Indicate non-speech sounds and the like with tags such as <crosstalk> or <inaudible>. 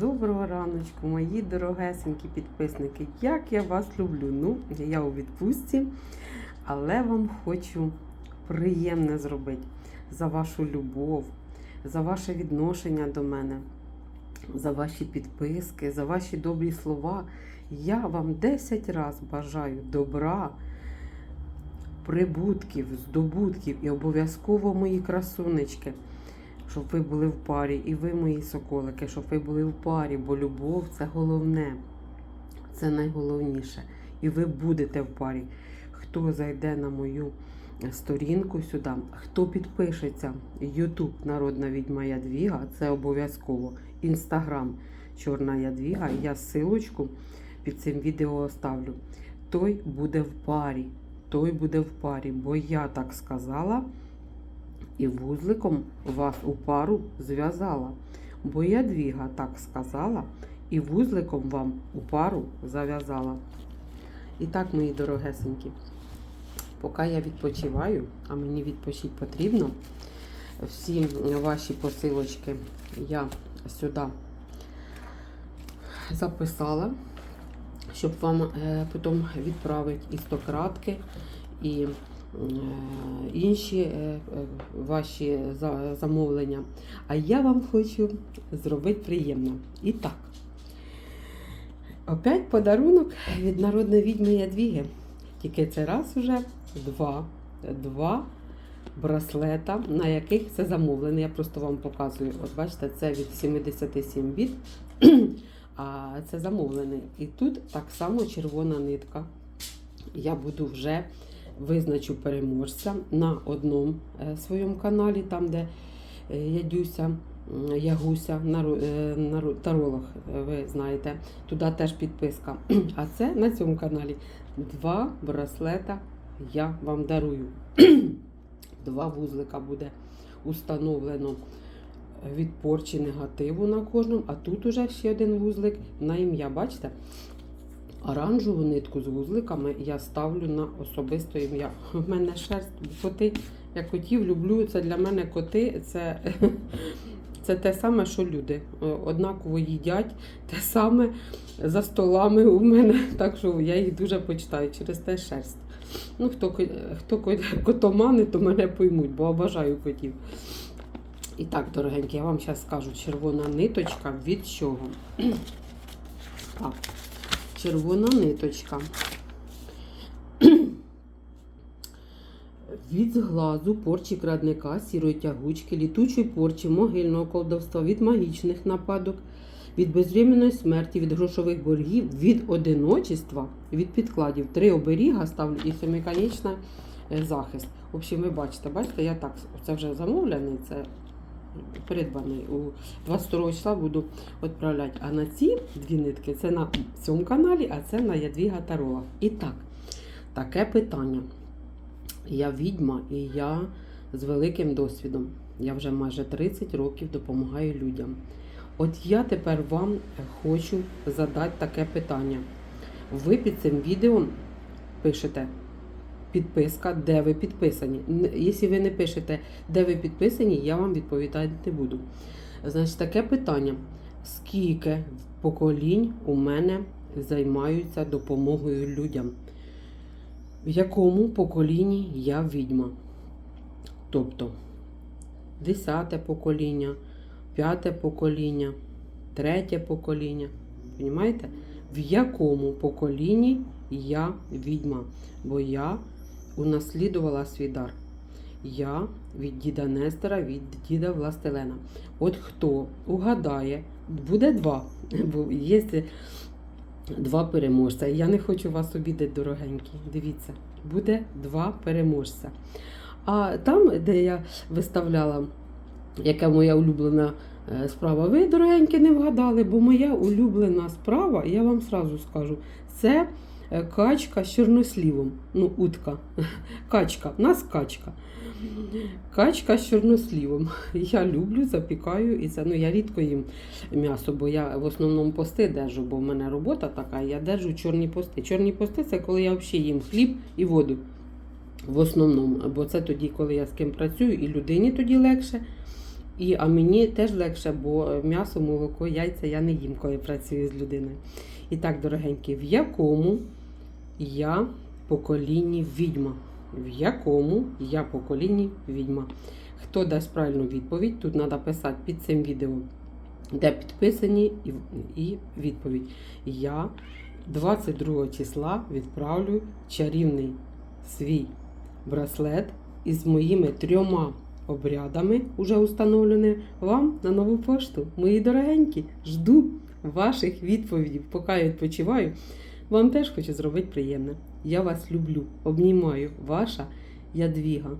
Доброго раночку, мої дорогесенькі підписники. Як я вас люблю. Ну, я у відпустці, але вам хочу приємне зробити за вашу любов, за ваше відношення до мене, за ваші підписки, за ваші добрі слова. Я вам 10 разів бажаю добра, прибутків, здобутків і обов'язково мої красунечки щоб ви були в парі, і ви, мої соколики, щоб ви були в парі, бо любов це головне, це найголовніше. І ви будете в парі. Хто зайде на мою сторінку сюди, хто підпишеться, Ютуб Народна відьма Ядвіга, це обов'язково. Інстаграм Чорна Ядвіга, я силочку під цим відео оставлю. Той буде в парі. Той буде в парі, бо я так сказала і вузликом вас у пару зв'язала. Бо я двіга так сказала, і вузликом вам у пару зав'язала. І так, мої дорогесенькі, поки я відпочиваю, а мені відпочити потрібно, всі ваші посилочки я сюди записала, щоб вам е, потім відправити і стократки, і інші е, е, ваші замовлення. А я вам хочу зробити приємно. І так. Опять подарунок від народної відьми Ядвіги. Тільки це раз уже два. Два браслета, на яких це замовлено. Я просто вам показую. От бачите, це від 77 біт. <clears throat> А це замовлений. І тут так само червона нитка. Я буду вже визначу переможця на одному е, своєму каналі, там, де е, Ядюся, Ягуся, е, таролог, ви знаєте, туди теж підписка. <clears throat> А це на цьому каналі два браслета я вам дарую. <clears throat> Два вузлика буде установлено від порчі негативу на кожному, а тут уже ще один вузлик на ім'я. Бачите? Оранжеву нитку з вузликами я ставлю на особисте ім'я. У мене шерсть, коти, я котів люблю. Це для мене коти, це, <laughs> це те саме, що люди. Е, Однаково їдять, те саме за столами у мене. <laughs> Так що я їх дуже почитаю через те шерсть. Ну, хто, хто котомани, то мене поймуть, бо обожаю котів. І так, дорогенькі, я вам зараз скажу червона ниточка від чого. <clears throat> Так, червона ниточка. <clears throat> Від зглазу, порчі крадника, сірої тягучки, літучої порчі, могильного колдовства, від магічних нападок, від безвременної смерті, від грошових боргів, від одиночества, від підкладів. Три оберіга ставлю і семиконічний е, захист. В общем, ви бачите, бачите, я так, це вже замовлений, це придбаний. У 22 числа буду відправляти. А на ці дві нитки це на цьому каналі, а це на Ядвіга Тарола. І так, таке питання. Я відьма і я з великим досвідом. Я вже майже 30 років допомагаю людям. От я тепер вам хочу задати таке питання. Ви під цим відео пишете підписка, де ви підписані. Якщо ви не пишете, де ви підписані, я вам відповідати не буду. Значить, таке питання: скільки поколінь у мене займаються допомогою людям? В якому поколінні я відьма? Тобто, десяте покоління, п'яте покоління, третє покоління. Понімаєте? В якому поколінні я відьма? Бо я унаслідувала свій дар. Я від діда Нестора, від діда Властелена. От хто угадає, буде два. <laughs> Бо є два переможця. Я не хочу вас обідати, дорогенькі. Дивіться, буде два переможця. А там, де я виставляла, яка моя улюблена е, справа, ви, дорогенькі, не вгадали, бо моя улюблена справа, я вам сразу скажу, це качка з чорнослівом. Ну, утка. <laughs> Качка, в нас качка. Качка з чорнослівом. <laughs> Я люблю, запікаю і це. Ну, я рідко їм м'ясо, бо я в основному пости держу, бо в мене робота така, я держу чорні пости. Чорні пости це коли я взагалі їм хліб і воду. В основному, бо це тоді, коли я з ким працюю, і людині тоді легше, І, а мені теж легше, бо м'ясо, молоко, яйця я не їм, коли працюю з людиною. І так, дорогенькі, в якому я поколінні відьма? В якому я поколінні відьма? Хто дасть правильну відповідь? Тут треба писати під цим відео, де підписані і, відповідь. Я 22 числа відправлю чарівний свій браслет із моїми трьома обрядами, уже установленими, вам на нову пошту. Мої дорогенькі, жду ваших відповідей. Поки я відпочиваю, вам теж хочу зробити приємне. Я вас люблю, обнімаю, ваша Ядвіга.